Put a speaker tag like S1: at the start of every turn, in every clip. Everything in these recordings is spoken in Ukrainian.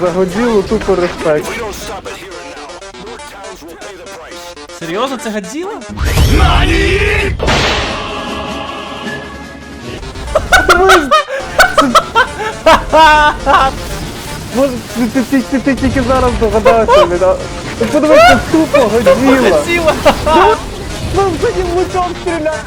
S1: За Годзілу тупо респект.
S2: Серйозно, це Гадзіла?
S1: Може, ти, ти, ти, ти, тільки зараз догадався, блін. Ти подивися, тупо Годзіла.
S2: Гадзіла!
S1: Ну, з таким лучом стріляє.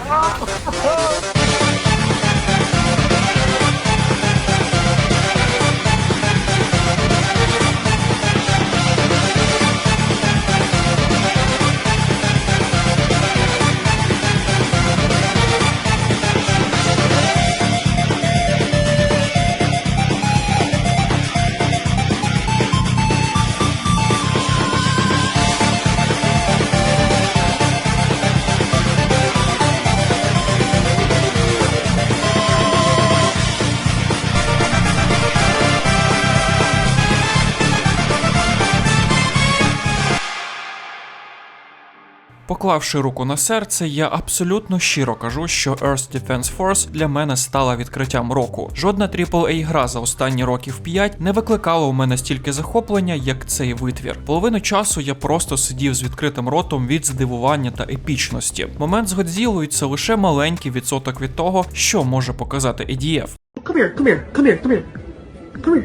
S2: Поклавши руку на серце, я абсолютно щиро кажу, що Earth Defense Force для мене стала відкриттям року. Жодна AAA гра за останні років 5 не викликала у мене стільки захоплення, як цей витвір. Половину часу я просто сидів з відкритим ротом від здивування та епічності. Момент з Годзілою це лише маленький відсоток від того, що може показати EDF.
S3: Come here, come here, come here, come here. Come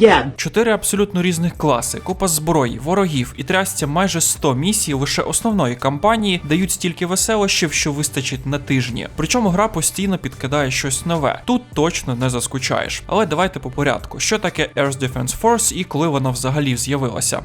S3: yeah.
S2: Чотири абсолютно різних класи, купа зброї, ворогів і трястя майже 100 місій лише основної кампанії дають стільки веселощів, що вистачить на тижні. Причому гра постійно підкидає щось нове. Тут точно не заскучаєш. Але давайте по порядку. Що таке Air Defense Force і коли вона взагалі з'явилася?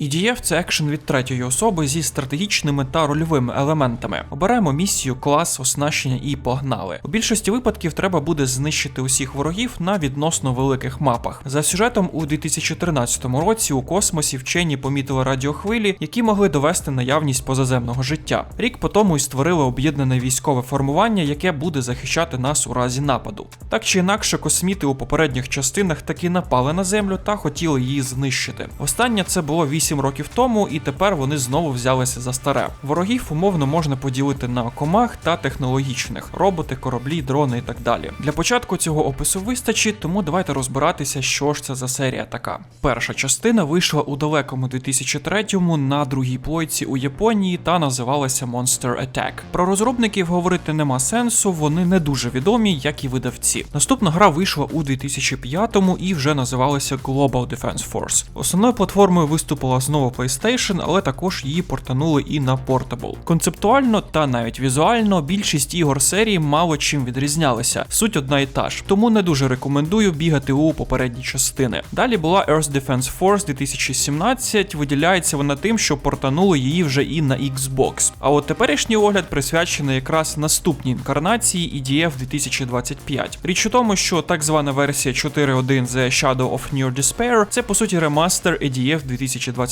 S2: EDF – це екшен від третьої особи зі стратегічними та рольовими елементами. Обираємо місію, клас, оснащення і погнали. У більшості випадків треба буде знищити усіх ворогів на відносно великих мапах. За сюжетом у 2013 році у космосі вчені помітили радіохвилі, які могли довести наявність позаземного життя. Рік по тому й створили об'єднане військове формування, яке буде захищати нас у разі нападу. Так чи інакше, косміти у попередніх частинах таки напали на землю та хотіли її знищити. Останнє це було 8 років тому, і тепер вони знову взялися за старе. Ворогів умовно можна поділити на комах та технологічних роботи, кораблі, дрони і так далі. Для початку цього опису вистачить, тому давайте розбиратися, що ж це за серія така. Перша частина вийшла у далекому 2003-му на другій плойці у Японії та називалася Monster Attack. Про розробників говорити нема сенсу, вони не дуже відомі, як і видавці. Наступна гра вийшла у 2005-му і вже називалася Global Defense Force. Основною платформою виступила знову PlayStation, але також її портанули і на Portable. Концептуально та навіть візуально більшість ігор серії мало чим відрізнялися. Суть одна і та ж, тому не дуже рекомендую бігати у попередні частини. Далі була Earth Defense Force 2017. Виділяється вона тим, що портанули її вже і на Xbox. А от теперішній огляд присвячений якраз наступній інкарнації EDF 2025. Річ у тому, що так звана версія 4.1 The Shadow of Near Despair це по суті ремастер EDF 2025.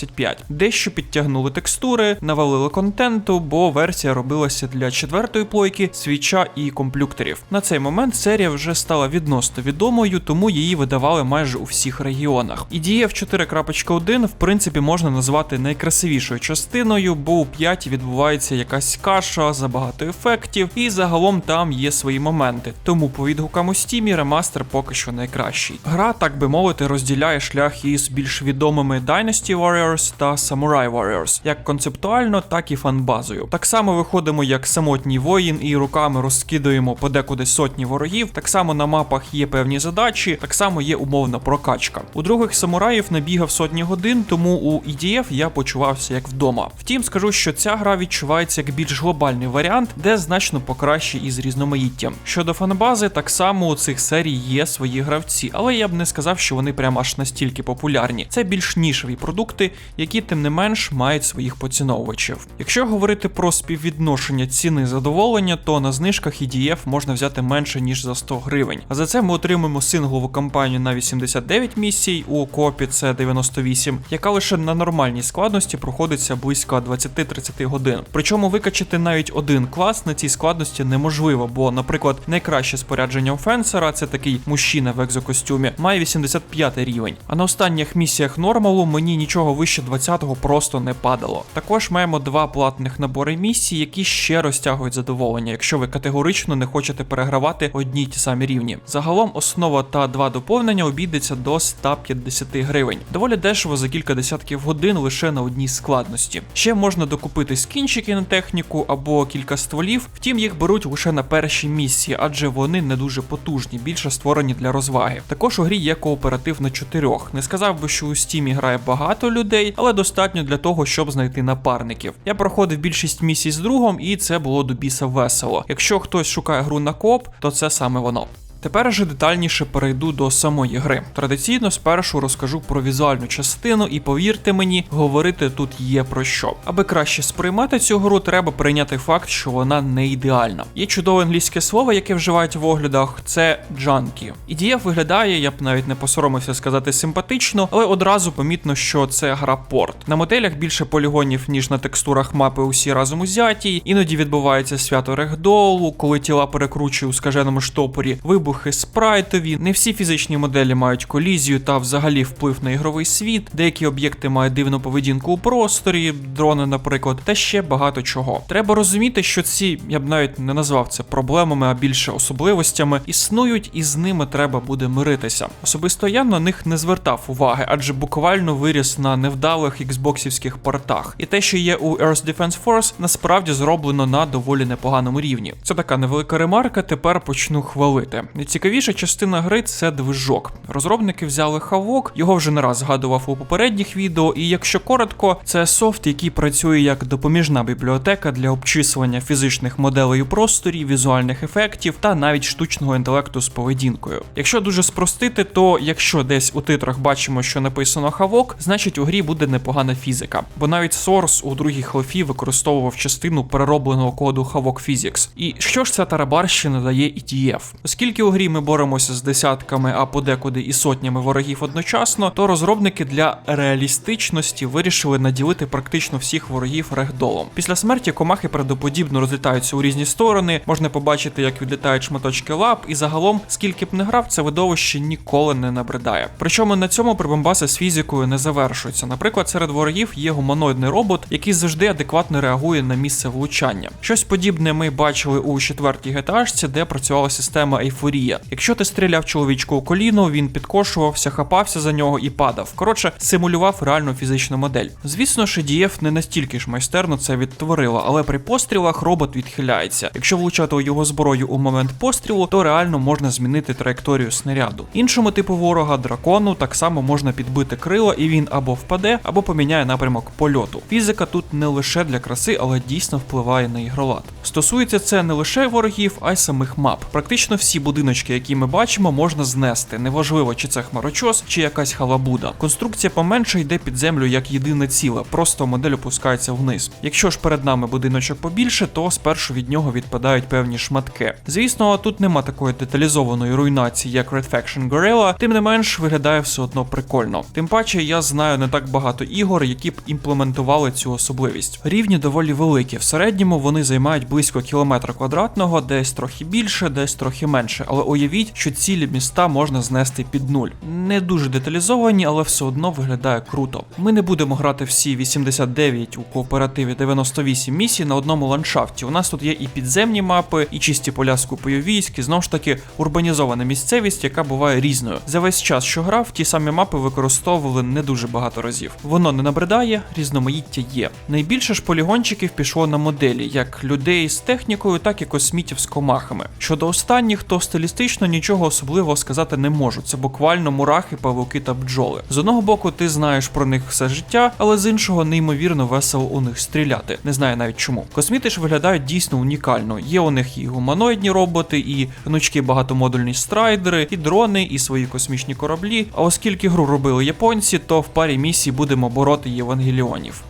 S2: Дещо підтягнули текстури, навалили контенту, бо версія робилася для четвертої плойки, свіча і комплюкторів. На цей момент серія вже стала відносно відомою, тому її видавали майже у всіх регіонах. EDF 4.1 в принципі можна назвати найкрасивішою частиною, бо у 5 відбувається якась каша, забагато ефектів, і загалом там є свої моменти. Тому по відгукам у стімі ремастер поки що найкращий. Гра, так би мовити, розділяє шлях із більш відомими Dynasty Warriors та Samurai Warriors, як концептуально, так і фанбазою. Так само виходимо як самотній воїн і руками розкидуємо подекуди сотні ворогів. Так само на мапах є певні задачі, так само є умовна прокачка. У других самураїв набігав сотні годин, тому у EDF я почувався як вдома. Втім, скажу, що ця гра відчувається як більш глобальний варіант, де значно покраще із різноманіттям. Щодо фанбази, так само у цих серій є свої гравці, але я б не сказав, що вони прям аж настільки популярні. Це більш нішеві продукти, які тим не менш мають своїх поціновувачів. Якщо говорити про співвідношення ціни задоволення, то на знижках EDF можна взяти менше ніж за 100 гривень. А за це ми отримуємо синглову кампанію на 89 місій, у копі це 98, яка лише на нормальній складності проходиться близько 20-30 годин. Причому викачати навіть один клас на цій складності неможливо, бо, наприклад, найкраще спорядження у фенсера це такий мужчина в екзокостюмі, має 85 рівень. А на останніх місіях нормалу мені нічого вище 20-го просто не падало. Також маємо два платних набори місій, які ще розтягують задоволення, якщо ви категорично не хочете перегравати одні й ті самі рівні. Загалом основа та два доповнення обійдеться до 150 гривень. Доволі дешево за кілька десятків годин лише на одній складності. Ще можна докупити скінчики на техніку або кілька стволів, втім їх беруть лише на першій місії, адже вони не дуже потужні, більше створені для розваги. Також у грі є кооператив на чотирьох. Не сказав би, що у стімі грає багато людей, але достатньо для того, щоб знайти напарників. Я проходив більшість місій з другом, і це було до біса весело. Якщо хтось шукає гру на коп, то це саме воно. Тепер же детальніше перейду до самої гри. Традиційно спершу розкажу про візуальну частину, і повірте мені, говорити тут є про що. Аби краще сприймати цю гру, треба прийняти факт, що вона не ідеальна. Є чудове англійське слово, яке вживають в оглядах, це джанкі. EDF виглядає, я б навіть не посоромився сказати симпатично, але одразу помітно, що це гра порт. На моделях більше полігонів, ніж на текстурах мапи усі разом узяті. Іноді відбувається свято регдолу, коли тіла перекручує у скаженому штопорі, вибухи спрайтові. Не всі фізичні моделі мають колізію та взагалі вплив на ігровий світ. Деякі об'єкти мають дивну поведінку у просторі, дрони, наприклад, та ще багато чого. Треба розуміти, що ці, я б навіть не назвав це проблемами, а більше особливостями, існують і з ними треба буде миритися. Особисто я на них не звертав уваги, адже буквально виріс на невдалих іксбоксівських портах. І те, що є у Earth Defense Force, насправді зроблено на доволі непоганому рівні. Це така невелика ремарка. Тепер почну хвалити. Найцікавіша частина гри це движок. Розробники взяли хавок, його вже не раз згадував у попередніх відео. І якщо коротко, це софт, який працює як допоміжна бібліотека для обчислення фізичних моделей у просторі, візуальних ефектів та навіть штучного інтелекту з поведінкою. Якщо дуже спростити, то якщо десь у титрах бачимо, що написано хавок, значить у грі буде непогана фізика. Бо навіть Source у другій халфі використовував частину переробленого коду Havok Physics. І що ж ця тарабарщина дає ETF? Оскільки у грі ми боремося з десятками, а подекуди і сотнями ворогів одночасно, то розробники для реалістичності вирішили наділити практично всіх ворогів регдолом. Після смерті комахи правдоподібно розлітаються у різні сторони, можна побачити, як відлітають шматочки лап, і загалом, скільки б не грав, це видовище ніколи не набридає. Причому на цьому прибамбаси з фізикою не завершуються. Наприклад, серед ворогів є гуманоїдний робот, який завжди адекватно реагує на місце влучання. Щось подібне ми бачили у четвертій GTA, де працювала система ейфорія. Якщо ти стріляв чоловічку у коліно, він підкошувався, хапався за нього і падав. Коротше, симулював реальну фізичну модель. Звісно DF не настільки ж майстерно це відтворила, але при пострілах робот відхиляється. Якщо влучати у його зброю у момент пострілу, то реально можна змінити траєкторію снаряду. Іншому типу ворога, дракону, так само можна підбити крила, і він або впаде, або поміняє напрямок польоту. Фізика тут не лише для краси, але дійсно впливає на ігролад. Стосується це не лише ворогів, а й самих мап. Практично всі будиночки, які ми бачимо, можна знести. Неважливо, чи це хмарочос, чи якась халабуда. Конструкція поменше йде під землю як єдине ціле, просто модель опускається вниз. Якщо ж перед нами будиночок побільше, то спершу від нього відпадають певні шматки. Звісно, тут нема такої деталізованої руйнації, як Red Faction Gorilla, тим не менш виглядає все одно прикольно. Тим паче, я знаю не так багато ігор, які б імплементували цю особливість. Рівні доволі великі. В середньому вони займають близько кілометра квадратного, десь трохи більше, десь трохи менше. Але уявіть, що цілі міста можна знести під нуль. Не дуже деталізовані, але все одно виглядає круто. Ми не будемо грати всі 89 у кооперативі 98 місій на одному ландшафті. У нас тут є і підземні мапи, і чисті поля з купою військ, і знову ж таки урбанізована місцевість, яка буває різною. За весь час, що грав, ті самі мапи використовували не дуже багато разів. Воно не набридає, різноманіття є. Найбільше ж полігончиків пішло на моделі, як людей з технікою, так і космітів з комахами. Щодо останніх, то стилістично нічого особливого сказати не можу. Це буквально мурахи, павуки та бджоли. З одного боку, ти знаєш про них все життя, але з іншого неймовірно весело у них стріляти. Не знаю навіть чому. Косміти ж виглядають дійсно унікально. Є у них і гуманоїдні роботи, і гнучки багатомодульні страйдери, і дрони, і свої космічні кораблі. А оскільки гру робили японці, то в парі місій будемо бороти євангеліонів.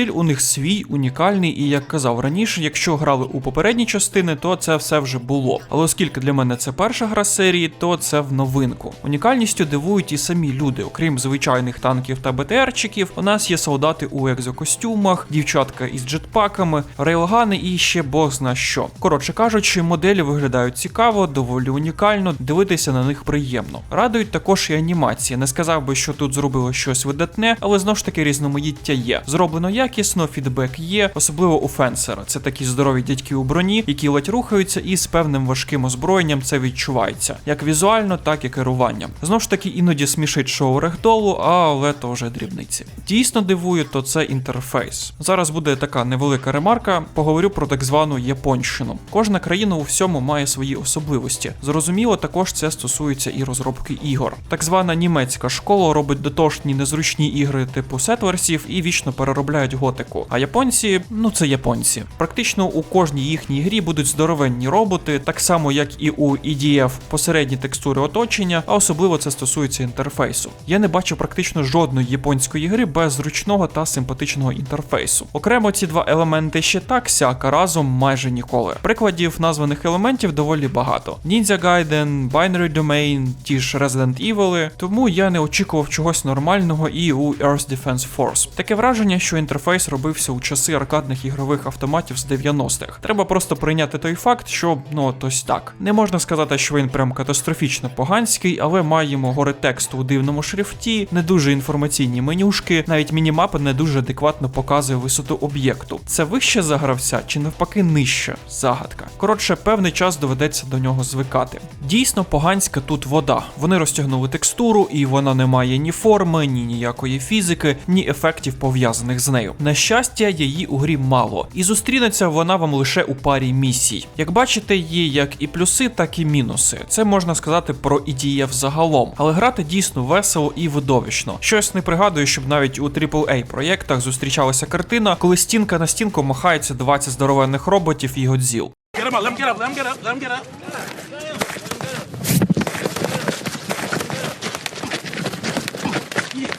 S2: Стиль у них свій, унікальний, і як казав раніше, якщо грали у попередні частини, то це все вже було. Але оскільки для мене це перша гра серії, то це в новинку. Унікальністю дивують і самі люди, окрім звичайних танків та БТРчиків, у нас є солдати у екзокостюмах, дівчатка із джетпаками, рейлгани і ще бог зна що. Коротше кажучи, моделі виглядають цікаво, доволі унікально, дивитися на них приємно. Радують також і анімації. Не сказав би, що тут зробило щось видатне, але знову ж таки різноманіття є. Зроблено якісно, фідбек є, особливо у фенсера. Це такі здорові дядьки у броні, які ледь рухаються, і з певним важким озброєнням це відчувається, як візуально, так і керуванням. Знову ж таки, іноді смішить шоу регдолу, але то вже дрібниці. Дійсно дивує, то це інтерфейс. Зараз буде така невелика ремарка. Поговорю про так звану японщину. Кожна країна у всьому має свої особливості. Зрозуміло, також це стосується і розробки ігор. Так звана німецька школа робить дотошні незручні ігри типу сетверсів і вічно переробляють готику. А японці, ну це японці. Практично у кожній їхній грі будуть здоровенні роботи, так само як і у EDF посередні текстури оточення, а особливо це стосується інтерфейсу. Я не бачу практично жодної японської гри без зручного та симпатичного інтерфейсу. Окремо ці два елементи ще так сяк, а разом майже ніколи. Прикладів названих елементів доволі багато: Ninja Gaiden, Binary Domain, ті ж Resident Evil, тому я не очікував чогось нормального і у Earth Defense Force. Таке враження, що інтерфейс робився у часи аркадних ігрових автоматів з 90-х. Треба просто прийняти той факт, що ну от ось так. Не можна сказати, що він прям катастрофічно поганський, але маємо гори тексту у дивному шрифті, не дуже інформаційні менюшки, навіть мінімапи не дуже адекватно показує висоту об'єкту. Це вище за гравця чи навпаки нижче? Загадка. Коротше, певний час доведеться до нього звикати. Дійсно, поганська тут вода. Вони розтягнули текстуру, і вона не має ні форми, ні ніякої фізики, ні ефектів пов'язаних з нею. На щастя, її у грі мало, і зустрінеться вона вам лише у парі місій. Як бачите, є як і плюси, так і мінуси. Це можна сказати про EDF загалом, але грати дійсно весело і видовищно. Щось не пригадую, щоб навіть у AAA проєктах зустрічалася картина, коли стінка на стінку махається 20 здоровенних роботів і годзіл.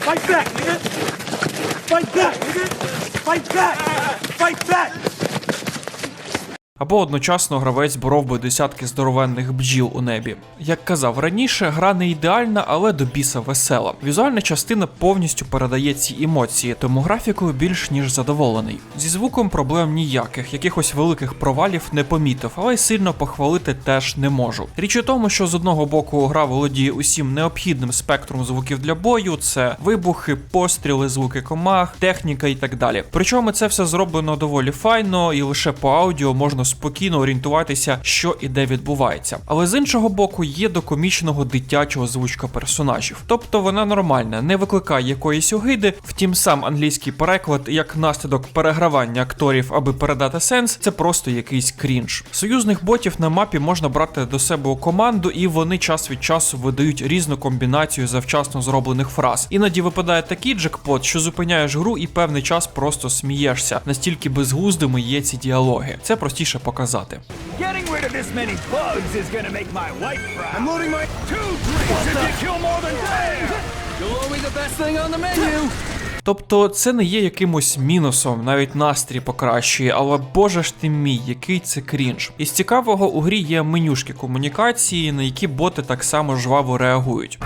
S4: Fight back, nigga! Fight back! Fight back! Fight back!
S2: Або одночасно гравець боров би десятки здоровенних бджіл у небі. Як казав раніше, гра не ідеальна, але до біса весела. Візуальна частина повністю передає ці емоції, тому графікою більш ніж задоволений. Зі звуком проблем ніяких, якихось великих провалів не помітив, але й сильно похвалити теж не можу. Річ у тому, що з одного боку гра володіє усім необхідним спектром звуків для бою: це вибухи, постріли, звуки комах, техніка і так далі. Причому це все зроблено доволі файно, і лише по аудіо можна спокійно орієнтуватися, що і де відбувається. Але з іншого боку, є до комічного дитячого звучка персонажів. Тобто вона нормальна, не викликає якоїсь огиди. Втім, сам англійський переклад, як наслідок перегравання акторів, аби передати сенс, це просто якийсь крінж. Союзних ботів на мапі можна брати до себе у команду, і вони час від часу видають різну комбінацію завчасно зроблених фраз. Іноді випадає такий джекпот, що зупиняєш гру і певний час просто смієшся. Настільки безглуздими є ці діалоги. Це простіше показати.
S5: Getting rid of this many bugs is gonna make my wife proud. I'm loading my two drinks if you kill more than dare. You'll always the best thing on the menu.
S2: Тобто це не є якимось мінусом, навіть настрій покращує, але боже ж ти мій, який це крінж. Із цікавого у грі є менюшки комунікації, на які боти так само жваво реагують.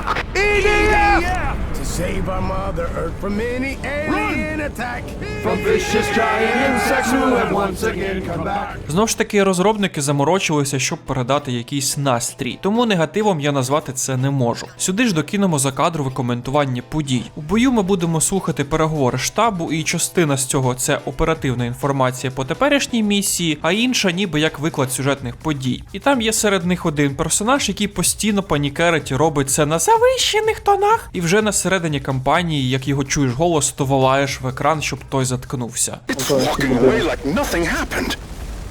S5: To save our mother Earth from any alien attack.
S3: From vicious giant insects who have once again come back.
S2: Знову ж таки, розробники заморочилися, щоб передати якийсь настрій, тому негативом я назвати це не можу. Сюди ж докинемо закадрове коментування подій. У бою ми будемо слухати переговори штабу, і частина з цього це оперативна інформація по теперішній місії, а інша ніби як виклад сюжетних подій. І там є серед них один персонаж, який постійно панікерить і робить це на завищених тонах. І вже на середині кампанії, як його чуєш голос, то волаєш в екран, щоб той заткнувся.
S6: It's walking away like nothing happened.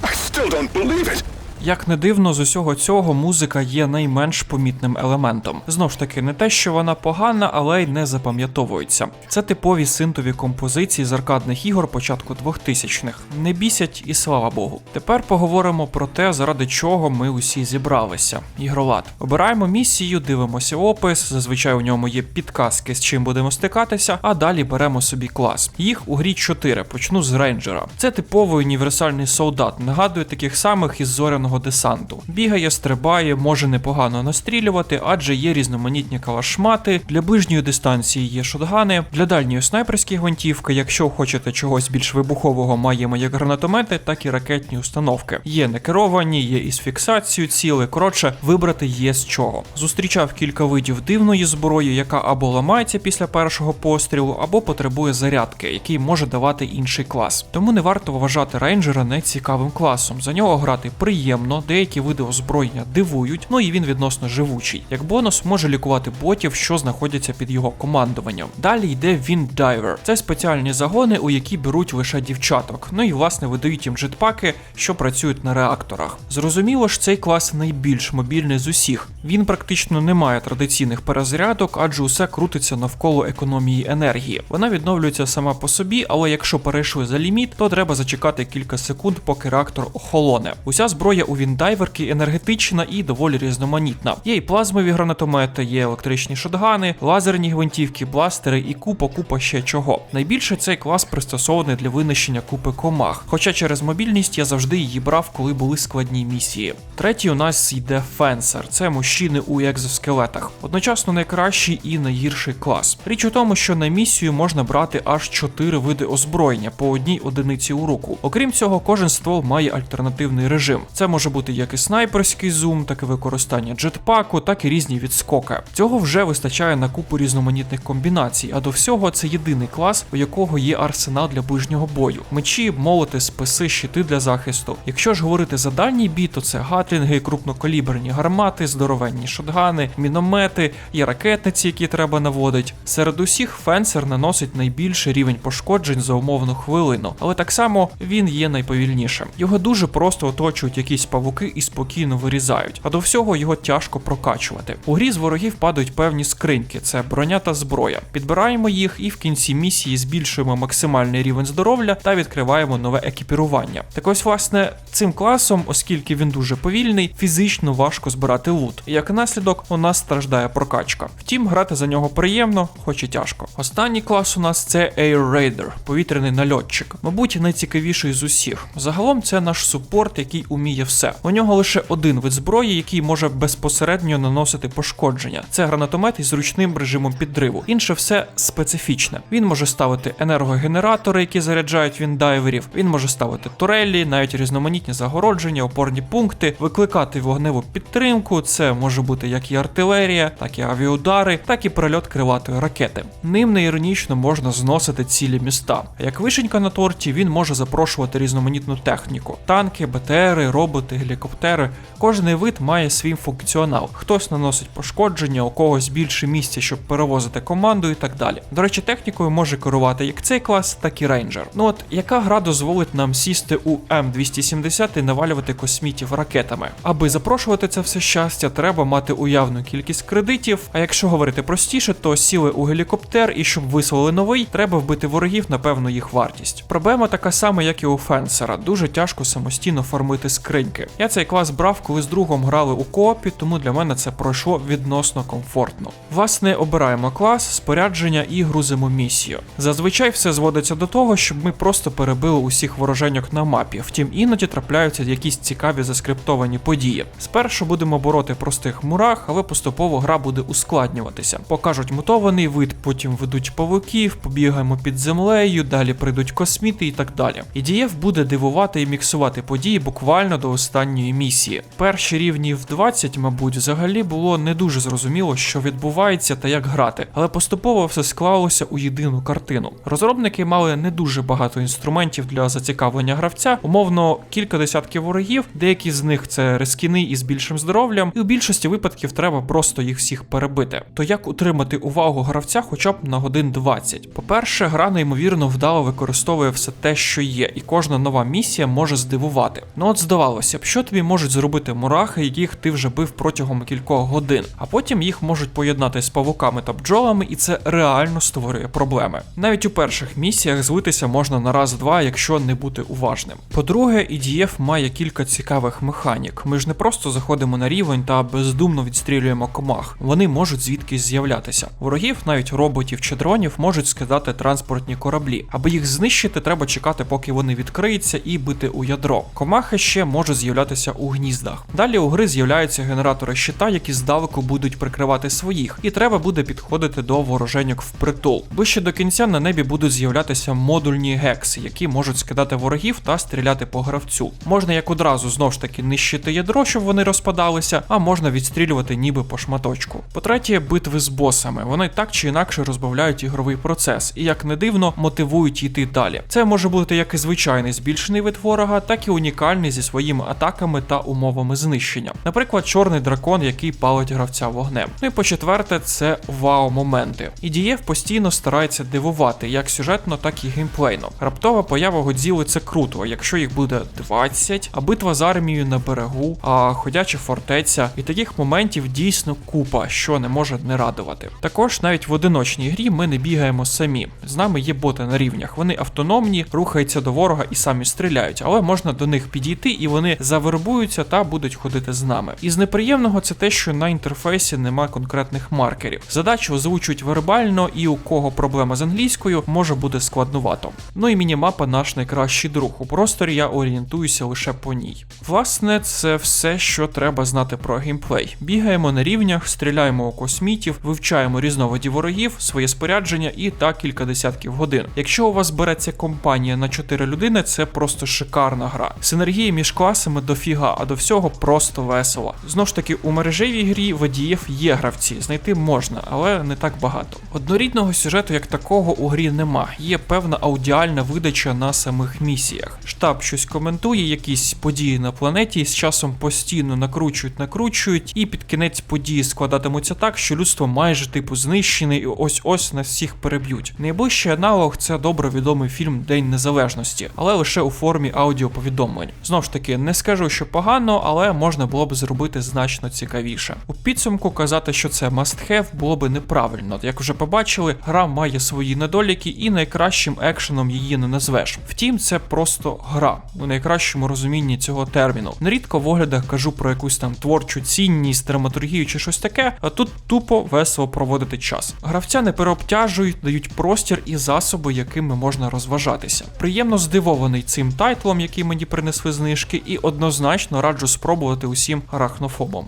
S6: I still don't believe it.
S2: Як не дивно, з усього цього музика є найменш помітним елементом. Знов ж таки, не те, що вона погана, але й не запам'ятовується. Це типові синтові композиції з аркадних ігор початку 2000-х. Не бісять і слава Богу. Тепер поговоримо про те, заради чого ми усі зібралися. Ігролад. Обираємо місію, дивимося опис. Зазвичай у ньому є підказки, з чим будемо стикатися, а далі беремо собі клас. Їх у грі 4. Почну з рейнджера. Це типовий універсальний солдат, нагадує таких самих із зоряного десанту. Бігає, стрибає, може непогано настрілювати, адже є різноманітні калашмати. Для ближньої дистанції є шотгани, для дальньої снайперські гвинтівки. Якщо хочете чогось більш вибухового, маємо як гранатомети, так і ракетні установки. Є некеровані, є із фіксацією ціли. Коротше, вибрати є з чого. Зустрічав кілька видів дивної зброї, яка або ламається після першого пострілу, або потребує зарядки, який може давати інший клас. Тому не варто вважати рейнджера нецікавим класом. За нього грати приємно, деякі види озброєння дивують, ну і він відносно живучий. Як бонус може лікувати ботів, що знаходяться під його командуванням. Далі йде він Дайвер. Це спеціальні загони, у які беруть лише дівчаток. Ну і власне видають їм джетпаки, що працюють на реакторах. Зрозуміло ж, цей клас найбільш мобільний з усіх. Він практично не має традиційних перезарядок, адже усе крутиться навколо економії енергії. Вона відновлюється сама по собі, але якщо перейшли за ліміт, то треба зачекати кілька секунд, поки реактор охолоне. Уся зброя у Віндайверки енергетична і доволі різноманітна. Є і плазмові гранатомети, є електричні шотгани, лазерні гвинтівки, бластери і купа купа ще чого. Найбільше цей клас пристосований для винищення купи комах. Хоча через мобільність я завжди її брав, коли були складні місії. Третій у нас йде Фенсер. Це мужчини у екзоскелетах. Одночасно найкращий і найгірший клас. Річ у тому, що на місію можна брати аж 4 види озброєння по одній одиниці у руку. Окрім цього, кожен ствол має альтернативний режим. Це може бути як і снайперський зум, так і використання джетпаку, так і різні відскоки. Цього вже вистачає на купу різноманітних комбінацій, а до всього це єдиний клас, у якого є арсенал для ближнього бою: мечі, молоти, списи, щити для захисту. Якщо ж говорити за дальній бій, то це гатлінги, крупнокаліберні гармати, здоровенні шотгани, міномети, є ракетниці, які треба наводить. Серед усіх фенсер наносить найбільший рівень пошкоджень за умовну хвилину, але так само він є найповільнішим. Його дуже просто оточують якісь павуки і спокійно вирізають, а до всього його тяжко прокачувати. У грі з ворогів падають певні скриньки, це броня та зброя. Підбираємо їх і в кінці місії збільшуємо максимальний рівень здоров'я та відкриваємо нове екіпірування. Так ось, власне, цим класом, оскільки він дуже повільний, фізично важко збирати лут. Як наслідок, у нас страждає прокачка. Втім, грати за нього приємно, хоч і тяжко. Останній клас у нас це Air Raider, повітряний нальотчик. Мабуть, найцікавіший з усіх. Загалом це наш супорт, який уміє все. У нього лише один вид зброї, який може безпосередньо наносити пошкодження. Це гранатомет із зручним режимом підриву. Інше все специфічне. Він може ставити енергогенератори, які заряджають віндайверів. Він може ставити турелі, навіть різноманітні загородження, опорні пункти, викликати вогневу підтримку. Це може бути як і артилерія, так і авіаудари, так і прильот криватої ракети. Ним неіронічно можна зносити цілі міста. Як вишенька на торті, він може запрошувати різноманітну техніку: танки, БТРи, роботи, гелікоптери. Кожний вид має свій функціонал. Хтось наносить пошкодження, у когось більше місця, щоб перевозити команду і так далі. До речі, технікою може керувати як цей клас, так і рейнджер. Ну от яка гра дозволить нам сісти у М270 і навалювати космітів ракетами? Аби запрошувати це все щастя, треба мати уявну кількість кредитів. А якщо говорити простіше, то сіли у гелікоптер і щоб вислали новий, треба вбити ворогів на певну їх вартість. Проблема така сама, як і у Фенсера. Дуже тяжко самостійно формити скриньки. Я цей клас брав, коли з другом грали у коопі, тому для мене це пройшло відносно комфортно. Власне, обираємо клас, спорядження і грузимо місію. Зазвичай все зводиться до того, щоб ми просто перебили усіх вороженьок на мапі. Втім, іноді трапляються якісь цікаві заскриптовані події. Спершу будемо бороти простих мурах, але поступово гра буде ускладнюватися. Покажуть мутований вид, потім ведуть павуків, побігаємо під землею, далі прийдуть косміти і так далі. І дієв буде дивувати і міксувати події буквально до останньої місії. Перші рівні в 20, мабуть, взагалі було не дуже зрозуміло, що відбувається та як грати, але поступово все склалося у єдину картину. Розробники мали не дуже багато інструментів для зацікавлення гравця, умовно кілька десятків ворогів, деякі з них це рескіни із більшим здоров'ям, і у більшості випадків треба просто їх всіх перебити. То як утримати увагу гравця хоча б на годин 20? По-перше, гра неймовірно вдало використовує все те, що є, і кожна нова місія може здивувати. Ну от здавалося. Спосіб, що тобі можуть зробити мурахи, яких ти вже бив протягом кількох годин, а потім їх можуть поєднати з павуками та бджолами, і це реально створює проблеми. Навіть у перших місіях злитися можна на раз-два, якщо не бути уважним. По-друге, EDF має кілька цікавих механік. Ми ж не просто заходимо на рівень та бездумно відстрілюємо комах. Вони можуть звідкись з'являтися. Ворогів, навіть роботів чи дронів, можуть скидати транспортні кораблі. Аби їх знищити, треба чекати, поки вони відкриються, і бити у ядро. Комахи ще можуть з'являтися у гніздах. Далі у гри з'являються генератори щита, які здалеку будуть прикривати своїх, і треба буде підходити до вороженьок впритул. Ближче до кінця на небі будуть з'являтися модульні гекси, які можуть скидати ворогів та стріляти по гравцю. Можна як одразу знов ж таки нищити ядро, щоб вони розпадалися, а можна відстрілювати ніби по шматочку. По-третє, битви з босами. Вони так чи інакше розбавляють ігровий процес і, як не дивно, мотивують йти далі. Це може бути як і звичайний збільшений вид ворога, так і унікальний зі атаками та умовами знищення. Наприклад, чорний дракон, який палить гравця вогнем. Ну і по четверте, це вау-моменти. EDF постійно старається дивувати як сюжетно, так і геймплейно. Раптова поява Годзіли це круто, якщо їх буде 20, а битва з армією на берегу, а ходяча фортеця, і таких моментів дійсно купа, що не може не радувати. Також навіть в одиночній грі ми не бігаємо самі. З нами є боти на рівнях. Вони автономні, рухаються до ворога і самі стріляють, але можна до них підійти і вони завербуються та будуть ходити з нами. Із неприємного це те, що на інтерфейсі нема конкретних маркерів. Задачу озвучують вербально, і у кого проблема з англійською може бути складнувато. Ну і мінімапа наш найкращий друг. У просторі я орієнтуюся лише по ній. Власне, це все, що треба знати про геймплей. Бігаємо на рівнях, стріляємо у космітів, вивчаємо різновиді ворогів, своє спорядження і так кілька десятків годин. Якщо у вас береться компанія на 4 людини, це просто шикарна гра. Синергії між класами дофіга, а до всього просто весело. Знову ж таки, у мережевій грі водіїв є гравці, знайти можна, але не так багато. Однорідного сюжету як такого у грі нема. Є певна аудіальна видача на самих місіях. Штаб щось коментує, якісь події на планеті, з часом постійно накручують, накручують, і під кінець події складатимуться так, що людство майже типу знищене, і ось ось нас всіх переб'ють. Найближчий аналог це добре відомий фільм День Незалежності, але лише у формі аудіоповідомлень. Знов ж таки, не скажу, що погано, але можна було б зробити значно цікавіше. У підсумку казати, що це must have, було би неправильно. Як вже побачили, гра має свої недоліки, і найкращим екшеном її не назвеш. Втім, це просто гра у найкращому розумінні цього терміну. Нерідко в оглядах кажу про якусь там творчу цінність, драматургію чи щось таке, а тут тупо весело проводити час. Гравця не переобтяжують, дають простір і засоби, якими можна розважатися. Приємно здивований цим тайтлом, який мені принесли знижки, і однозначно раджу спробувати усім арахнофобам.